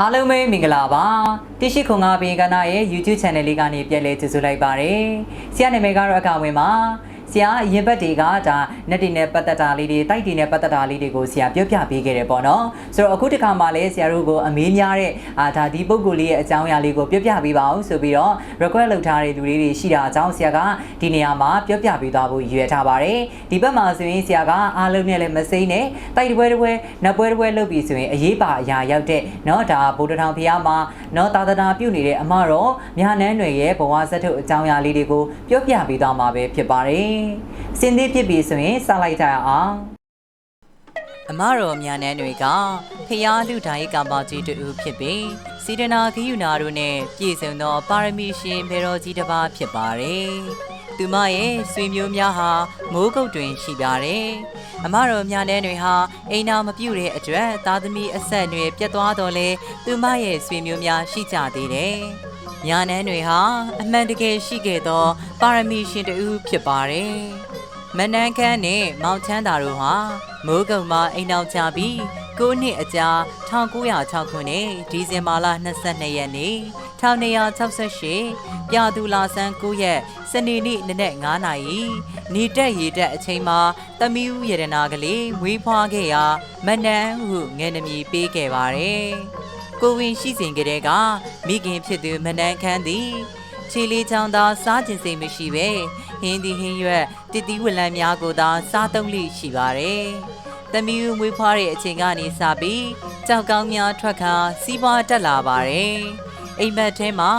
အားလုံးပဲမင်္ဂလာပါတိရှိခွန်ငါဘေကနာရဲ့ YouTube channel လေးကနေပြန်လဲကြိုဆိုလိုက်ပါတယ်ဆရာနာမည်ကတော့အကဝင်ပါ ဆရာအရင်ဘက်တွေကဒါnet တွေနဲ့ပတ်သက်တာလေးတွေတိုက်တွေနဲ့ပတ်သက်တာလေးတွေကိုဆရာပြောပြပေးခဲ့တယ်ပေါ့နော်ဆိုတော့အခုတစ်ခါမှလည်းဆရာတို့ကိုအမေးများတဲ့အာဒါဒီပုံကိုလေးရဲ့အကြောင်းအရာလေးကိုပြောပြပေးပါအောင်ဆိုပြီးတော့ request လုပ်ထားတဲ့လူလေးတွေရှိတာအကြောင်းဆရာကဒီနေရာမှာပြောပြပေးသွားဖို့ရည်ရွယ်ထားပါတယ်ဒီဘက်မှာဆိုရင်ဆရာကအားလုံးနဲ့လည်းမစိမ့်နဲ့တိုက်တစ်ပွဲတစ်ပွဲနှစ်ပွဲတစ်ပွဲလုပ်ပြီးဆိုရင်အရေးပါအရာရောက်တဲ့เนาะဒါဗုဒ္ဓထောင်ဖျားမှာ နော်သာသနာပြုနေတဲ့အမတော်မြာနန်းတွေရဲ့ဘဝဇတ်ထုတ်အကြောင်းအရာလေးတွေကိုပြောပြပေးသွားမှာပဲဖြစ်ပါတယ်။စင်သေးဖြစ်ပြီဆိုရင်စလိုက်ကြရအောင်။အမတော်မြာနန်းတွေကဖျားလူဒိုင်းကမ္ဘာကြီးတူဖြစ်ပြီးစေတနာဂိယူနာတို့နဲ့ပြည့်စုံသောပါရမီရှင်ဘယ်တော်ကြီးတစ်ပါးဖြစ်ပါတယ်။ သူမရဲ့ဆွေမျိုးများဟာမိုးကုတ်တွင်ရှိပါတယ်။အမတော်မြာနန်းတွေဟာအိမ်နာမပြုတ်တဲ့အတွက်သားသမီးအဆက်အနွယ်ပြတ်သွားတော့လဲသူမရဲ့ဆွေမျိုးများရှိကြသေးတယ်။ညာနန်းတွေဟာအမှန်တကယ်ရှိခဲ့သော ပါရမီရှင်တူဖြစ်ပါတယ်။မနန်းခမ်းနဲ့မောင်ချမ်းသာတို့ဟာမိုးကုံမှာအိမ်အောင်ချပြီး9နှစ်အကြာ1906ခုနှစ်ဒီဇင်ဘာလ22ရက်နေ့ 1268ပြာသူလာဆန်း9ရက်စနေနေ့နနက်9နာရီနေတက်ရေတက်အချိန်မှာတမီးဦးရတနာကလေးမွေးဖွားခဲ့ရာမနန်းဟုငယ်နမည်ပေးခဲ့ပါတယ်။ကိုဝင်ရှိစဉ်ကတည်းကမိခင်ဖြစ်သူမနန်းခမ်းသည်ခြေလေးချောင်းသာစားကျင်စိတ်မရှိပဲဟင်းဒီဟင်းရွက်တတိဝလံများကိုသာစားသုံးလိရှိပါတယ်။တမီးဦးမွေးဖွားတဲ့အချိန်ကနေစပြီးကြောက်ကောင်းများထွက်ခါစီးပွားတက်လာပါတယ်။ အိမ်မက်ထဲမှာ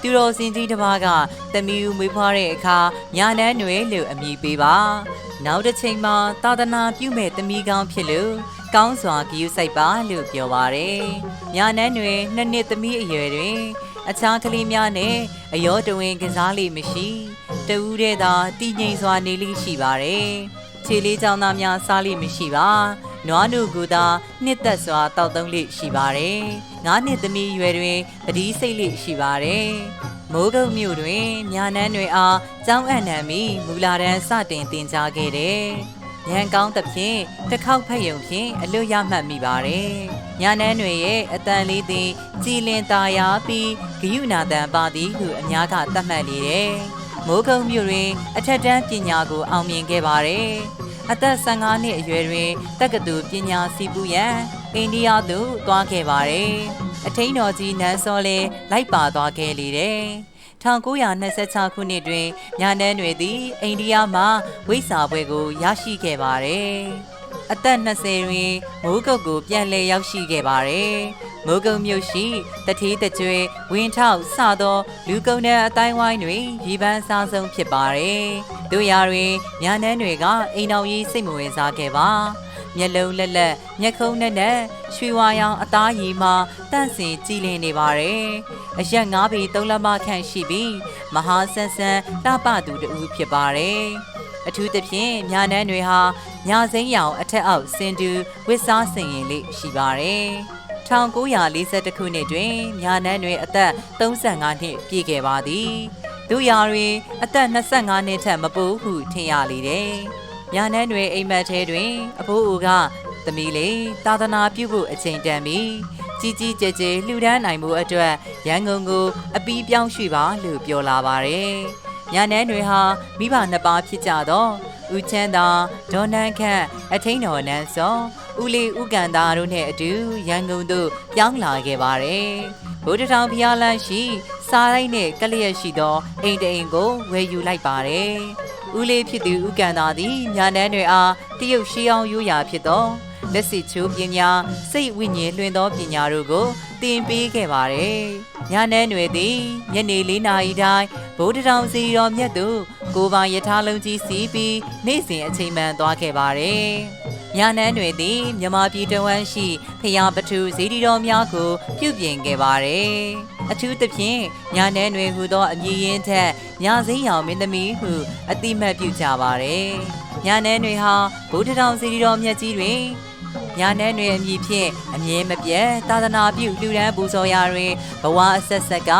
သူတော်စင်ကြီးတစ်ပါးကတမီးဦးမွေးဖွားတဲ့အခါညာနန်းတွေလို့အမည်ပေးပါ။နောက်တစ်ချိန်မှာသာသနာပြုမဲ့တမီးကောင်းဖြစ်လို့ကောင်းစွာဂရုစိုက်ပါလို့ပြောပါတယ်။ညာနန်းတွေနှစ်နှစ်သမီးအရွယ်တွင်အခြားကလေးများနဲ့အယောတဝင်ကစားလိမရှိတဦးတည်းသာတည်ငြိမ်စွာနေလိရှိပါတယ်။ခြေလေးချောင်းသားများစားလိမရှိပါ။နွားနုကူသာနှစ်သက်စွာတောက်သုံးလိရှိပါတယ်။ ငါးနှစ်သမီးရွယ်တွင်ပတိစိတ်လိရှိပါတယ်။မိုးကုတ်မြို့တွင်ညာနန်းတွေအားကျောင်းအပ်နှံပြီးမူလာတန်းစတင်တင်ကြားခဲ့တယ်။ညံကောင်းသဖြင့်တစ်ခေါက်ဖက်ယုံဖြင့်အလွတ်ရမှတ်မိပါတယ်။ညာနန်းတွေရဲ့အတန်လေးသည်ကြည်လင်ตาယာပြီးဂယုနာတန်ပါသည်ဟုအများကသတ်မှတ်လေတယ်။မိုးကုတ်မြို့တွင် အထက်တန်းပညာကိုအောင်မြင်ခဲ့ပါတယ်။အသက်15နှစ်အရွယ်တွင်တက္ကသိုလ်ပညာစီပူရန် အိန္ဒိယသို့သွားခဲ့ပါတယ်။အထိန်တော်ကြီးနန်းစောလည်းလိုက်ပါသွားခဲ့လေတယ်။1926ခုနှစ်တွင်ညာနန်းတွေသည်အိန္ဒိယမှဝိစာပွဲကိုရရှိခဲ့ပါတယ်။အသက်20တွင်မိုးကုတ်ကိုပြန်လည်ရောက်ရှိခဲ့ပါတယ်။မိုးကုတ်မြို့ရှိတထေးတကြွယ်ဝင်းထောက်စသော လူကုန်တဲ့အတိုင်းဝိုင်းတွင်ရည်ပန်းစားဆုံးဖြစ်ပါတယ်။တို့ရာတွင်ညာနန်းတွေကအိမ်တော်ကြီးစိတ်မဝင်စားခဲ့ပါ။ မျက်လုံးလက်လက်မျက်ခုံးနဲ့နဲ့ရွှေဝါရောင်အသားရည်မှာတန့်စင်ကြည်လင်နေပါတယ်။အရက်ငါးပေသုံးလက်မခန့်ရှိပြီးမဟာဆန်းဆန်းလှပသူတူဖြစ်ပါတယ်။အထူးသဖြင့်ညာနန်းတွေဟာညာစိမ်းရောင်အထက်အောက်စင်တူဝစ်စားစင်ရင်လေးရှိပါတယ်။1942ခုနှစ်တွင်ညာနန်းတွင်အသက်35နှစ်ပြည့်ခဲ့ပါသည်။သူရာတွင်အသက်25နှစ်ထက်မပိုဟုထင်ရလေတယ်။ ညာနန်းတွင်အိမ်မက်ထဲတွင် အဖိုးအိုကသမီးလေးသာသနာပြုဖို့အချိန်တန်ပြီ။ကြီးကြီးကျယ်ကျယ်လှူဒန်းနိုင်မှုအတွက်ရန်ကုန်ကို အပီးပြောင်းရွှေ့ပါလို့ပြောလာပါတယ်။ညာနန်းတွေဟာမိဘနှစ်ပါးဖြစ်ကြတော့ဦးချမ်းသာဒေါ်နန်းခန့်အထိန်တော်နန်းစောဦးလေးဦးကန်သားတို့နဲ့အတူရန်ကုန်သို့ပြောင်းလာခဲ့ပါတယ်။ဗုဒ္ဓထောင်ဖျားလန်းရှိ စားရိုက်နဲ့ကလျက်ရှိသောအိမ်တအိမ်ကိုဝယ်ယူလိုက်ပါတယ်။ ဦးလေးဖြစ်သူဦးကန်သားသည်ညာနန်းတွေအားတရုတ်ရှီအောင်ရိုးရာဖြစ်သော လက်စစ်ချိုးပညာစိတ်ဝိညာဉ်လွှင်သောပညာတို့ကိုသင်ပေးခဲ့ပါတယ်။ညနေတွေသည်ညနေ၄နာရီတိုင်းဗုဒ္ဓတောင်စီတော်မြတ်သို့ကိုယ်ပိုင်ယထာလုံးကြီးစီးပြီးနေ့စဉ်အချိန်မှန်သွားခဲ့ပါတယ်။ညနန်းတွေသည်မြမပြည်တဝမ်းရှိဖျားပထူဇေဒီတော်များကိုပြုပြင်ခဲ့ပါတယ်။အထူးသဖြင့်ညနန်းတွေဟူသောအမည်ရင်းထက်ညစိမ်းရောင်မင်းသမီးဟုအတိမတ်ပြုကြပါတယ်။ညနန်းတွေဟာဗုဒ္ဓတောင်ဇေဒီတော်မြတ်ကြီးတွင် ညာနန်းတွေအမည်ဖြင့်အမြဲမပြတ်သာသနာပြုလှူဒန်းပူဇော်ရာတွင်ဘဝအဆက်ဆက်က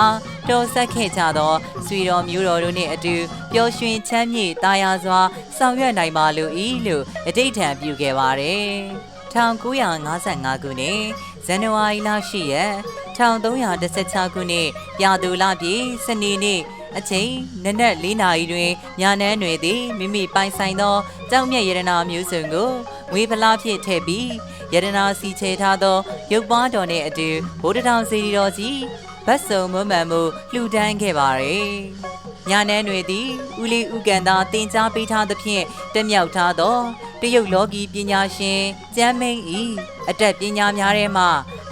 တော်ဆက်ခဲ့ကြသောဆွေတော်မျိုးတော်တို့နှင့်အတူပျော်ရွှင်ချမ်းမြေ့တာယာစွာဆောင်ရွက်နိုင်ပါလို့ဤလို့အတိတ်ထံပြုခဲ့ပါတယ်။1955ခုနှစ်ဇန်နဝါရီလ10ရက်1316ခုနှစ်ပြာသူလပြည့်စနေနေ့ အချိန်နနက်၄နာရီတွင်ညာနန်းတွင်သည်မိမိပိုင်ဆိုင်သောကြောက်မြတ်ရတနာမျိုးစုံကိုငွေဖလားဖြင့်ထည့်ပြီးရတနာစီချေထားသောရုပ်ပွားတော်နှင့်အတူဗုဒ္ဓတောင်စီရီတော်ကြီးဗတ်စုံမွမ်းမံမှုလှူဒန်းခဲ့ပါရယ်ညာနန်းတွင်သည်ဦးလေးဦးကန်သာတင် जा ပေးထားသဖြင့်တက်မြောက်ထားသောတရုတ်လောကီပညာရှင်ကျမ်းမိန်ဤအတက်ပညာများထဲမှ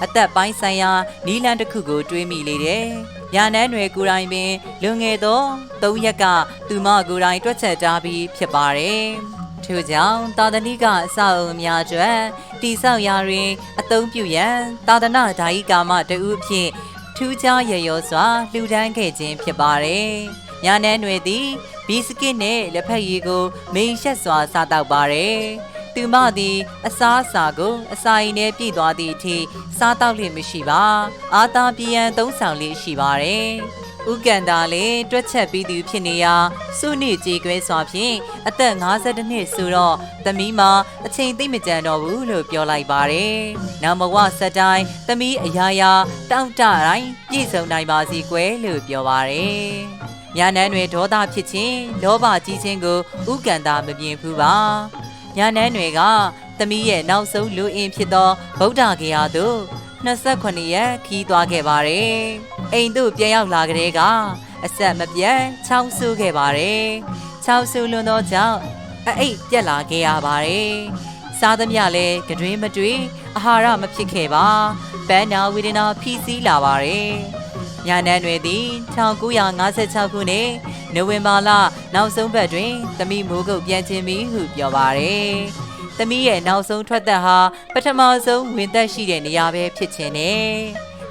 အသက်ပိုင်းဆိုင်ရာနီလန်တစ်ခုကိုတွေးမိလေတယ်။ ညာနန်းတွေကိုယ်တိုင်ပင်လွန်ခဲ့သော၃ရက်ကသူမကိုယ်တိုင်တွက်ချက်ထားပြီးဖြစ်ပါတယ်။ထို့ကြောင့်သာသနိကအဆောက်အအုံများအတွက်တိဆောက်ရာတွင် အသုံးပြုရန်သာသနာဓာယိကာမတဦးဖြင့်ထူးခြားရရောစွာလှူဒန်းခဲ့ခြင်းဖြစ်ပါတယ်။ညာနန်းတွေသည်ဘီစကစ်နဲ့လက်ဖက်ရည်ကိုမိန်ရှက်စွာစားတောက်ပါတယ်။ သူမသည် အစားအစာကိုအစာအိမ်ထဲပြည့်သွားသည့်အထိစားတောက်လျက်မရှိပါ။အာသာပြယံသုံးဆောင်လေးရှိပါတယ်။ဥကန်တာလည်းတွက်ချက်ပြီးသူဖြစ်နေရာစုနှစ်ကြေကွဲစွာဖြင့်အသက်52နှစ်ဆိုတော့သမီးမအချိန်သိမ့်မကြံတော့ဘူးလို့ပြောလိုက်ပါတယ်။နောက်မဝဆက်တိုင်းသမီးအရာရာတောင့်တတိုင်းပြည့်စုံနိုင်ပါစီကွယ်လို့ပြောပါတယ်။ညာနန်းတွေဒေါသဖြစ်ခြင်းလောဘကြီးခြင်းကိုဥကန်တာမမြင်ဘူးပါ။ ညာနန်းတွေကသမီးရဲ့နောက်ဆုံးလူအင်ဖြစ်သောဗုဒ္ဓဂေဟာသို့28ရက်ခီးသွားခဲ့ပါတယ်။အိမ်သို့ပြန်ရောက်လာကြတဲ့ကအဆက်မပြတ်ချောင်းဆူခဲ့ပါတယ်။ချောင်းဆူလွန်သောကြောင့်အအိတ်ပြက်လာခဲ့ရပါတယ်။စားသမျှလည်းကတွင်မတွေးအာဟာရမဖြစ်ခဲ့ပါ။ပန်းနာဝေဒနာဖီးဆီးလာပါတယ်။ ညာနန်းတွေသည်1956ခုနှစ်နိုဝင်ဘာလနောက်ဆုံးပတ်တွင်သမီးမိုးကုတ်ပြန်ချင်းပြီဟုပြောပါတယ်။သမီးရဲ့နောက်ဆုံးထွက်သက်ဟာပထမဆုံးဝင်သက်ရှိတဲ့နေရာပဲဖြစ်ခြင်းနဲ့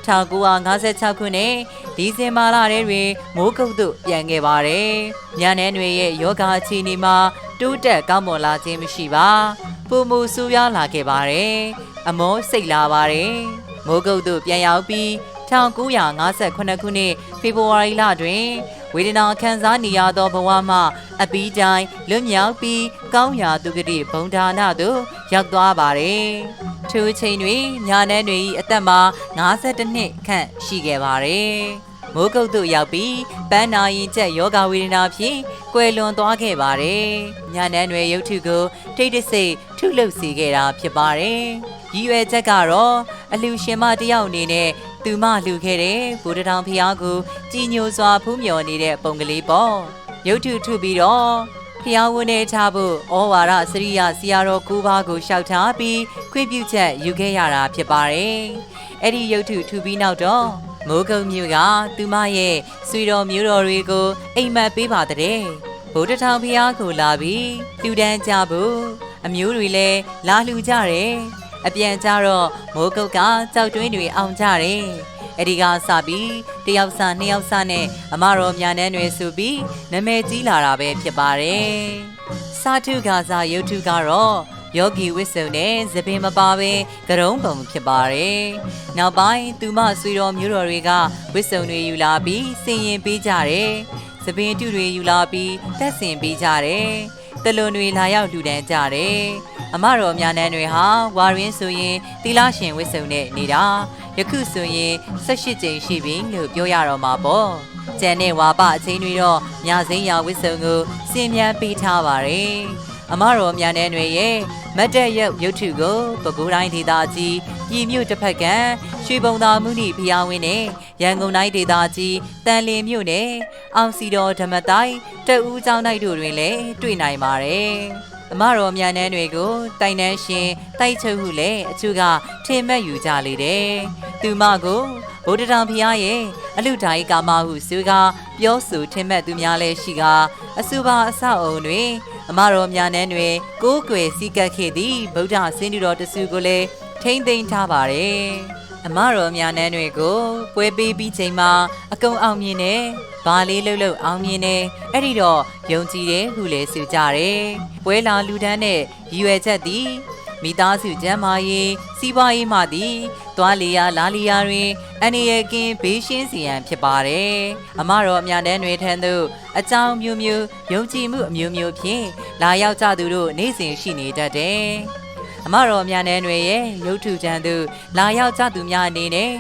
1956ခုနှစ်ဒီဇင်ဘာလထဲတွင်မိုးကုတ်သို့ပြန်ခဲ့ပါတယ်။ညာနန်းတွေရဲ့ယောဂအခြေအနေမှာတိုးတက်ကောင်းမွန်လာခြင်းမရှိပါ။ပုံမှုဆူရလာခဲ့ပါတယ်။အမောစိတ်လာပါတယ်။မိုးကုတ်သို့ပြန်ရောက်ပြီး 1958ခုနှစ်ဖေဖော်ဝါရီလတွင်ဝေဒနာခံစားနေရသောဘဝမှအပီးတိုင်းလွတ်မြောက်ပြီးကောင်းရာသူကတိဘုံဒါနသို့ရောက်သွားပါတယ်။ထိုအချိန်တွင်ညာနန်းတွေ၏အသက်မှာ52နှစ်ခန့်ရှိခဲ့ပါတယ်။မိုးကုတ်သို့ရောက်ပြီးပန်းနာရင်ချက်ယောဂဝေဒနာဖြင့်ကွယ်လွန်သွားခဲ့ပါတယ်။ညာနန်းတွေရုပ်ထုကိုထိတ်တဆိတ်ထုလုပ်စေခဲ့တာဖြစ်ပါတယ်။ရည်ရွယ်ချက်ကတော့အလူရှင်မတယောက်အနေနဲ့ သူမလှူခဲ့တဲ့ဗုဒ္ဓတောင်ဖျားကိုကြည်ညိုစွာဖူးမြော်နေတဲ့ပုံကလေးပေါ့ရုပ်ထုထုပြီးတော့ဖျားဝန်းနေချဖို့ဩဝါဒစရိယဆရာတော်ကိုပါကိုရှောက်ထားပြီးခွင့်ပြုချက်ယူခဲ့ရတာဖြစ်ပါတယ်အဲ့ဒီရုပ်ထုထုပြီးနောက်တော့မိုးကုတ်မြို့ကသူမရဲ့ဆွေတော်မျိုးတော်တွေကိုအိမ်မက်ပေးပါတဲ့ဗုဒ္ဓထောင်ဖျားကိုလာပြီးလူဒန်းကြဖို့အမျိုးတွေလည်းလာလှူကြတယ် အပြန်ကြတော့မိုးကုတ်ကကြောက်တွင်းတွေအောင်ကြတယ်။အဲဒီကစပြီးတယောက်စနှစ်ယောက်စနဲ့အမတော်မြန်နှန်းတွေဆိုပြီးနာမည်ကြီးလာတာပဲဖြစ်ပါတယ်။စာထုကစားရုပ်ထုကတော့ယောဂီဝစ်စုံနဲ့သပင်မပါဘဲကရုံးပုံဖြစ်ပါတယ်။နောက်ပိုင်းသူမဆွေတော်မျိုးတော်တွေကဝစ်စုံတွေယူလာပြီးစင်ရင်ပေးကြတယ်။သပင်တူတွေယူလာပြီးတက်ဆင်ပေးကြတယ်။ တလွန်တွေလာရောက်လူဒန်းကြတယ်။အမတော်များနန်းတွေဟာဝါရင်းဆိုရင်တီလာရှင်ဝစ်စုံနဲ့နေတာယခုဆိုရင်18ကြိမ်ရှိပြီလို့ပြောရတော့မှာပေါ့ကျန်တဲ့ဝါပအချင်းတွေတော့ညစိမ်းရဝစ်စုံကိုစင်မြန်းပေးထားပါတယ် အမတော်များနန်းတွေရဲ့မတ်တက်ရုပ်ရုပ်ထုကိုပဲခူးတိုင်းဒေသကြီးပြည်မြို့တစ်ဖက်ကရွှေပုံသာမှုနိဖျားဝင်းနဲ့ရန်ကုန်တိုင်းဒေသကြီးတန်လင်းမြို့နယ်အောင်စီတော်ဓမ္မတိုင်းတအူးကျောင်းတိုက်တို့တွင်လည်းတွေ့နိုင်ပါတယ်အမတော်မြန်နှန်းတွေကိုတိုင်နှန်းရှင်တိုက်ချုပ်ဟုလည်းအချို့ကထင်မှတ်ယူကြလေတယ်။သူမကိုဗုဒ္ဓတောင်ဖျားရဲ့အလူတိုင်းကာမဟုဆိုကပြောဆိုထင်မှတ်သူများလည်းရှိကအစူပါအဆောက်အုံတွင် အမတော်မြန်နှန်းတွေကိုးကွယ်စည်းကပ်ခဲ့သည့်ဗုဒ္ဓဆင်းတူတော်တဆူကိုလည်းထိမ့်သိမ်းထားပါတယ်။အမတော်များနှန်းတွေကိုပွဲပေးပြီးချိန်မှာအကုံအောင်မြင်နေဘာလေးလှုပ်လှုပ်အောင်မြင်နေအဲ့ဒီတော့ယုံကြည်တယ်ဟုလည်းဆိုကြတယ်ပွဲလာလူတန်းနဲ့ရည်ရွယ်ချက်သည် မိသားစုကျန်းမာရေးစီးပွားရေးမှသည်သွားလီယာလာလီယာတွင်အနေရကင်းဘေးရှင်းစီရန်ဖြစ်ပါတယ်အမတော်အများတန်းတွေထံသို့အကြောင်းမျိုးမျိုးယုံကြည်မှုအမျိုးမျိုးဖြင့်လာရောက်ကြသူတို့နေ့စဉ်ရှိနေတတ်တယ်အမတော်များနန်းတွေရဲ့ရုပ်ထုချမ်းသူလာရောက်ကြသူများအနေနဲ့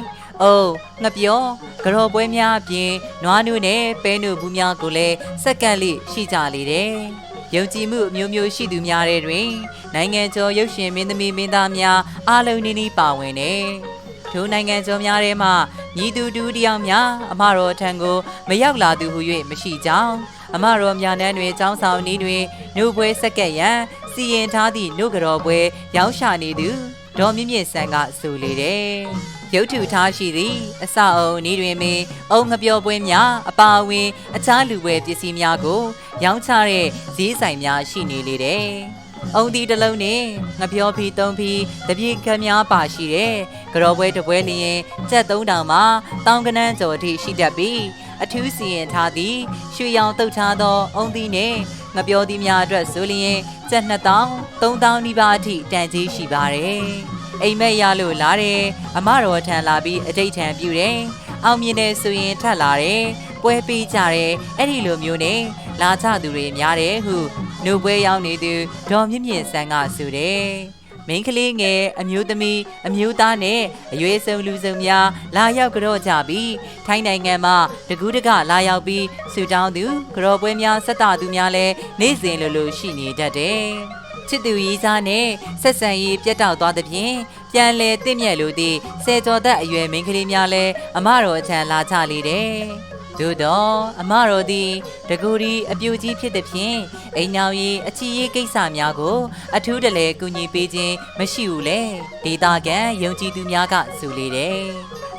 အိုးငပြောကြော်ပွဲများအပြင်နွားနုနဲ့ပဲနုဘူးများကိုလည်းစက္ကန့်လေးရှိကြလေတယ်။ ယုံကြည်မှုအမျိုးမျိုးရှိသူများတဲ့တွင် နိုင်ငံကျော်ရုပ်ရှင်မင်းသမီးမင်းသားများအားလုံးနီးနီးပါဝင်တယ်။ထိုနိုင်ငံကျော်များထဲမှညီသူတူတယောက်များအမတော်ထံကိုမရောက်လာသူဟု၍မရှိကြောင်းအမတော်များနှန်းတွင်ចောင်းဆောင်နီးတွင်နှုတ်ပွဲစက်ကက်ရန်စီရင်ထားသည့်နှုတ်ကတော်ပွဲ ရောက်ရှာနေသူဒေါ်မြင့်မြင့်ဆန်းကဆိုလေတယ်။ ရုပ်ထုထားရှိသည့်အစအုံနီးတွင်ပင်အုံငပြောပွဲများအပါအဝင် အခြားလူပွဲပစ္စည်းများကို ရောင်းချတဲ့ဈေးဆိုင်များရှိနေလေတယ်။အုံဒီတစ်လုံးနဲ့ငပြောဖီသုံးဖီတပြည့်ခမ်းများပါရှိတဲ့ကြော်ပွဲတစ်ပွဲလျင်ကျက်3000မှာတောင်းကနန်းကျော်အထိရှိတတ်ပြီးအထူးစီရင်ထားသည့်ရွှေရောင်တုတ်ထားသောအုံသီးနှင့်ငပြောသီးများအတွက်ဆိုလျင်ကျက်2000 3000နီးပါးအထိတန်ကြီးရှိပါတယ်။ အိမ်မက်ရလို့လာတယ်အမတော်ထံလာပြီးအတိတ်ထံပြုတယ်။အောင်မြင်တယ်ဆိုရင်ထပ်လာတယ်။ပွဲပေးကြတယ်အဲ့ဒီလိုမျိုးနဲ့လာကြသူတွေများတယ်ဟုနှုတ်ပွဲရောက်နေသူဒေါ်မြင့်မြင့်ဆန်းကဆိုတယ်။ မိန်းကလေးငယ်အမျိုးသမီးအမျိုးသားနဲ့အရွယ်ဆုံးလူစုံများလာရောက်ကြော့ကြပြီးထိုင်းနိုင်ငံမှာတကူးတကလာရောက်ပြီးဆူတောင်းသူကြော်ပွဲများဆက်တာသူများလည်းနေ့စဉ်လိုလိုရှိနေတတ်တယ်။ချစ်သူရေးစားနဲ့ဆက်ဆံရေးပြတ်တောက်သွားသဖြင့်ပြန်လဲတင့်မြက်လိုသည့်ဆယ်ကျော်သက်အရွယ်မိန်းကလေးများလည်းအမတော်အထံလာကြလေတယ်။ သို့တော့အမတော်သည်တကူဒီအပြူကြီးဖြစ်သည်ဖြင့်အိမ်နောက်ရေးအချီရေးကိစ္စများကို အထူးတလဲကူညီပေးခြင်းမရှိဘူးလေဒေတာကန်ယုံကြည်သူများကဆိုလေတယ်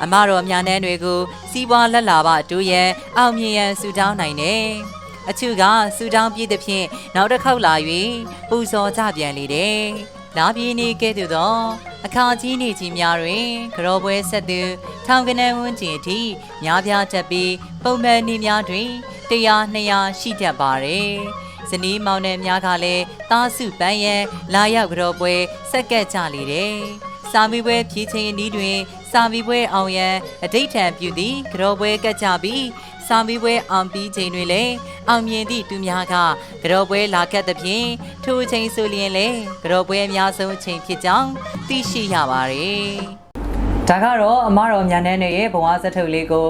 အမတော်များနှန်းတွေကိုစီးပွားလက်လာပတိုးရန်အောင်မြင်ရန်ဆုတောင်းနိုင်တယ်အချို့ကဆုတောင်းပြည့်သည်ဖြင့်နောက်တစ်ခေါက်လာ၍ပူဇော်ကြပြန်လေတယ်လာပြေးနေကဲ့သို့သော အခါကြီးနေကြီးများတွင်ကြောပွဲဆက်သူထောင်ကနန်းဝန်းကျင်အထိများပြားတက်ပြီးပုံမှန်နေများတွင်100 200ရှိတတ်ပါတယ်ဇနီးမောင်နှံများကလည်းတားစုပန်းရန်လာရောက်ကြောပွဲဆက်ကပ်ကြလေတယ်စာမီပွဲဖြည့်ချင်းအနီးတွင်စာမီပွဲအောင်ရန်အတိတ်ထံပြုသည်ကြောပွဲကပ်ကြပြီး စာမီပွဲအောင်ပြီးချိန်တွင်လည်းအောင်မြင်သည့်သူများကကြောပွဲလာကပ်သဖြင့်ထိုအချိန်ဆိုလျင်လည်းကြောပွဲအများဆုံးအချိန်ဖြစ်ကြောင်းသိရှိရပါတယ်ဒါကတော့အမတော်မြန်နှန်းရဲ့ဘဝစထုတ်လေးကို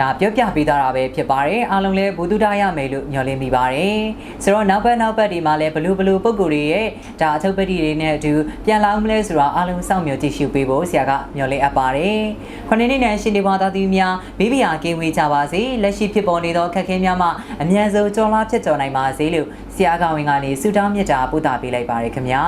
ဒါပြောပြပေးသားတာပဲဖြစ်ပါတယ်အားလုံးလည်းဘုသူဒ္ဓရမယ်လို့ညွှန်လင်းမိပါတယ်ဆိုတော့နောက်ဘက်နောက်ဘက်ဒီမှာလည်းဘလူးဘလူးပုံကိုယ်တွေရဲ့ဒါအထုပ်ပတိတွေနဲ့အတူပြန်လာမလဲဆိုတော့အားလုံးစောင့်မျှော်ကြည့်ရှုပေးဖို့ဆရာကညွှန်လင်းအပ်ပါတယ်ခொနှစ်နှစ်နဲ့ရှင်ဒီဘွားသားသူများဘေးဘီယာကင်းဝေးကြပါစေလက်ရှိဖြစ်ပေါ်နေသောခက်ခဲများမှအမြန်ဆုံးကြော်လာဖြစ်ကျော်နိုင်ပါစေလို့ဆရာကဝင်ကနေဆုတောင်းမြတ်တာပို့တာပေးလိုက်ပါတယ်ခင်ဗျာ